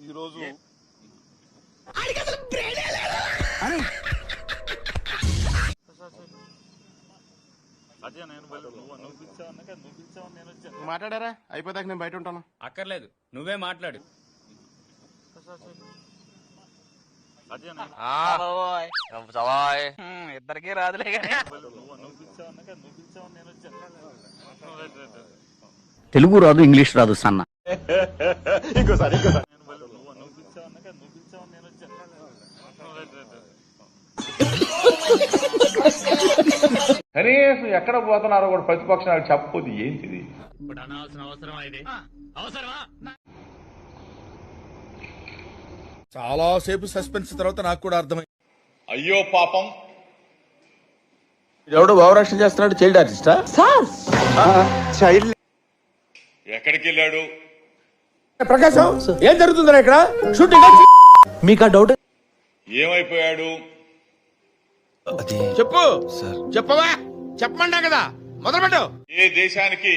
ఈరోజు అదే నేను వెళ్ళి నువ్వు నువ్వు పిలిచావు అన్నాక నువ్వు పిలిచావు నేను వచ్చాను. మాట్లాడారా? అయిపోతాక నేను బయట ఉంటాను? అక్కర్లేదు. నువ్వే మాట్లాడు. ఇద్దరికి రాదులే. తెలుగు రాదు ఇంగ్లీష్ రాదు సన్న. ఇంకోసారి ఇంకోసారి నేను వెళ్ళి నువ్వు నువ్వు పిలిచావు అన్నాక నువ్వు పిలిచావు నేను వచ్చాను రైట్, రైట్, రైట్. కనీసం ఎక్కడ పోతున్నారో కూడా ప్రతిపక్షాలు చెప్పదు ఏంటిది? ఇప్పుడు అనాల్సిన అవసరం అవసరమా? చాలా సేపు సస్పెన్స్ తర్వాత నాకు కూడా అర్థమైంది అయ్యో పాపం. ఎవడు భావరక్షణ చేస్తున్నాడు చైల్డ్ ఆర్టిస్టా చైల్డ్ ఎక్కడికి వెళ్ళాడు ప్రకాశం ఏం జరుగుతుందా ఇక్కడ? షూటింగ్ మీకు ఆ డౌట్ ఏమైపోయాడు? చెప్పు. చెప్పవా? చెప్పమన్నా కదా. మొదలు పెట్టు ఏ దేశానికి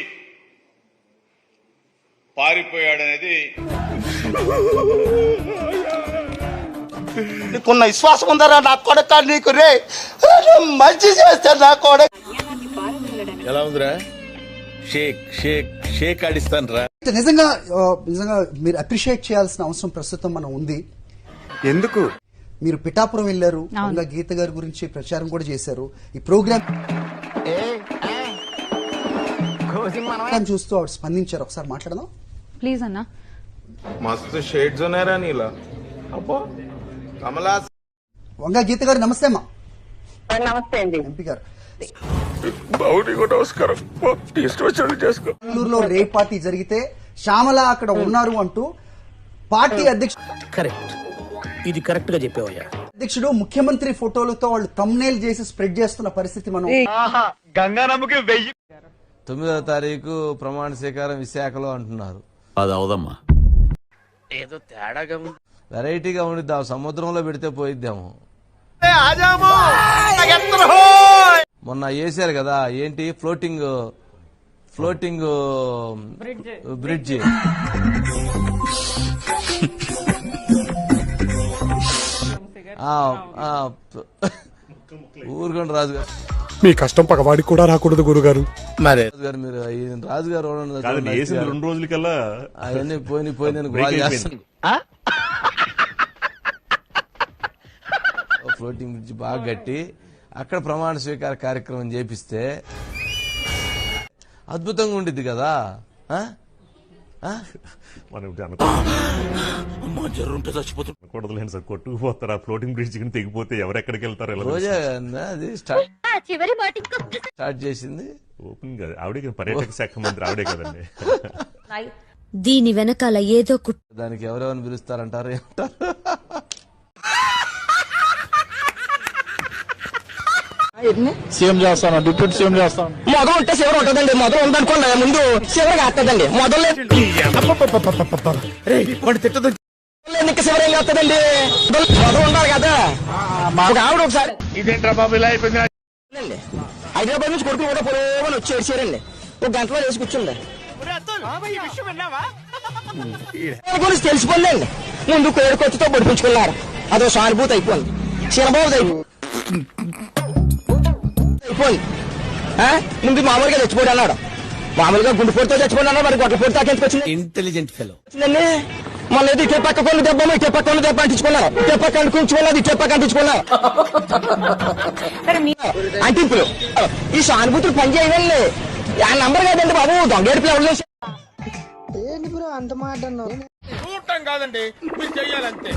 పారిపోయాడనేది నీకున్న విశ్వాసం ఉందరా నా కొడక? నీకు రే మంచి చేస్తే నా కొడక. ఎలా ఉందిరా? షేక్ షేక్ షేక్ ఆడిస్తాను రా నిజంగా నిజంగా మీరు అప్రిషియేట్ చేయాల్సిన అవసరం ప్రస్తుతం మనం ఉంది. ఎందుకు? మీరు పిఠాపురం వెళ్ళారు వంగ గీత గారి గురించి ప్రచారం కూడా చేశారు. ఈ ప్రోగ్రామ్ చూస్తూ ఆవిడ స్పందించారు. ఒకసారి మాట్లాడదాం. ప్లీజ్ అన్న. మస్తు షేడ్స్ ఉన్నారా నీలా. అబ్బో కమలా వంగ గీత గారు నమస్తే అమ్మా. నమస్తే అండి. ఎంపీ గారు. బౌడి కూడా నమస్కారం ఇష్టం వచ్చినట్టు చేసుకో. బెంగళూరులో రే పార్టీ జరిగితే శ్యామల అక్కడ ఉన్నారు అంటూ పార్టీ అధ్యక్షుడు కరెక్ట్. ఇది కరెక్ట్గా చెప్పావయ్యా. అధ్యక్షుడు ముఖ్యమంత్రి ఫోటోలతో వాళ్ళు తమ్నేల్ చేసి స్ప్రెడ్ చేస్తున్న పరిస్థితి మనం గంగానమ్మకి వెయ్యి తొమ్మిదవ తారీఖు ప్రమాణ స్వీకారం విశాఖలో అంటున్నారు. అది అవదమ్మా. ఏదో తేడాగా ఉంది. వెరైటీగా ఉండిద్ది? సముద్రంలో పెడితే పోయిద్దాము. మొన్న వేసారు కదా ఏంటి? ఫ్లోటింగ్ ఫ్లోటింగ్ బ్రిడ్జ్ ఊరుకోండి రాజు గారు మీ కష్టం పగవాడికి కూడా రాకూడదు గురుగారు. మరి. రాజు గారు మీరు ఈ రాజు గారు ఎవరన్నా కాదు చూడండి, వేసింది రెండు రోజులకల్లా అవన్నీ పోయి పోయి నేను. చేస్తాను ఫ్లోటింగ్ బ్రిడ్జ్ బాగా కట్టి అక్కడ ప్రమాణ స్వీకార కార్యక్రమం చేపిస్తే అద్భుతంగా ఉండిద్ది కదా మనం ఇప్పుడు అనుకోకూడదులేండి సార్ కొట్టుకుపోతారు. ఆ ఫ్లోటింగ్ బ్రిడ్జ్ కింద తెగిపోతే ఎవరెక్కడికి వెళ్తారు రోజా అది స్టార్ట్ చివరి మాట స్టార్ట్ చేసింది. ఓపెన్ కాదు. ఆవిడే కదా పర్యాటక శాఖ మంత్రి ఆవిడే కదండి. దీని వెనకాల ఏదో దానికి ఎవరెవరిని పిలుస్తారంటారు ఏమంటారు? సీఎం చేస్తాను డిప్యూటీ సీఎం చేస్తాను. మొదలు ఉంటే చివరి ఉంటుందండి మొదలు ఉందనుకోండి ముందు మొదలు చివరి ఏం వస్తుందండి మొదలు ఉండాలి కదా. ఆవిడ ఒకసారి ఇదేంట్రా బాబు ఇలా అయిపోయింది? అండి హైదరాబాద్ నుంచి కొడుకు కూడా పొడవని వచ్చి ఏడ్చారండి. ఒక గంటలో వేసి కూర్చుంది. గురించి తెలిసిపోయిందండి. ముందు కోడి కొత్తుతో పొడిపించుకున్నారు. అదో సానుభూతి అయిపోయింది. చిరబాబు అయిపోయింది ఆ? ముందు మామూలుగా చచ్చిపోయి అన్నాడు. మామూలుగా గుండెపోటుతో చచ్చిపోయి అన్నాడు మరి గొడ్ల పొడితో ఎందుకు వచ్చింది? ఇంటెలిజెంట్ ఫెలో వచ్చిందండి. మళ్ళీ ఏదో ఇటే పక్క కొన్ని దెబ్బలు ఇటే పక్క కొన్ని దెబ్బ అంటించుకున్నారు ఇటే పక్క అంటించుకున్నది ఇటే పక్క అంటించుకున్నారు అంటింపులు. ఈ సానుభూతులు పని చేయాలండి ఆ నంబర్ కదండి బాబు దొంగేడుపులు ఎవరు చేశారు చూడటం కాదండి మీరు చెయ్యాలంతే.